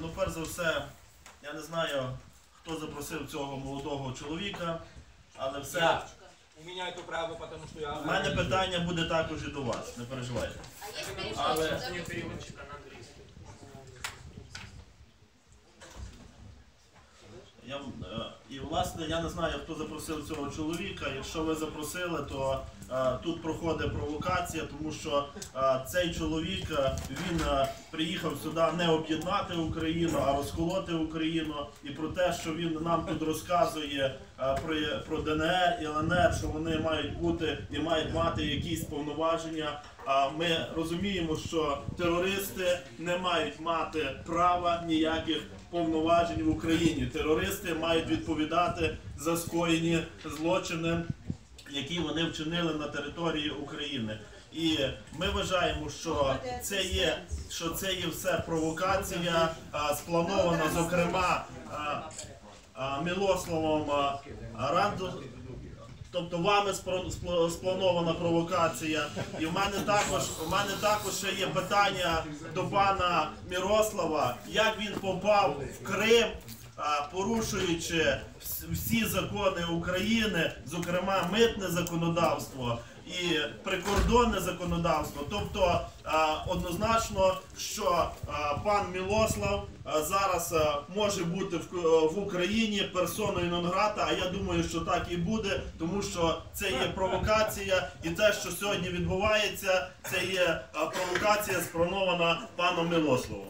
Ну, перш за все, я не знаю, хто запросив цього молодого чоловіка, але все. У меня это право, потому что я... У мене питання буде також і до вас, не переживайте. А є Але я, е, і власне я не знаю, хто запросив цього чоловіка. Якщо ви запросили, то е, тут проходить провокація, тому що цей чоловік він приїхав сюди не об'єднати Україну, а розколоти Україну. І про те, що він нам тут розказує про, про ДНР і ЛНР, що вони мають бути і мають мати якісь повноваження. А ми розуміємо, що терористи не мають мати права ніяких повноважень в Україні. Терористи мають відповідати за скоєні злочини, які вони вчинили на території України. І ми вважаємо, що це є, що це є все провокація, а, спланована, зокрема, а, а, Милославом а, Ранду, Тобто вами спланована провокація. І в мене також у мене також ще є питання до пана Мірослава, як він попав в Крим, порушуючи всі закони України, зокрема митне законодавство і прикордонне законодавство. Тобто однозначно, що пан Мілослав зараз може бути в, Україні персоною нон-грата, а я думаю, що так і буде, тому що це є провокація, і те, що сьогодні відбувається, це є провокація спланована паном Мілославом.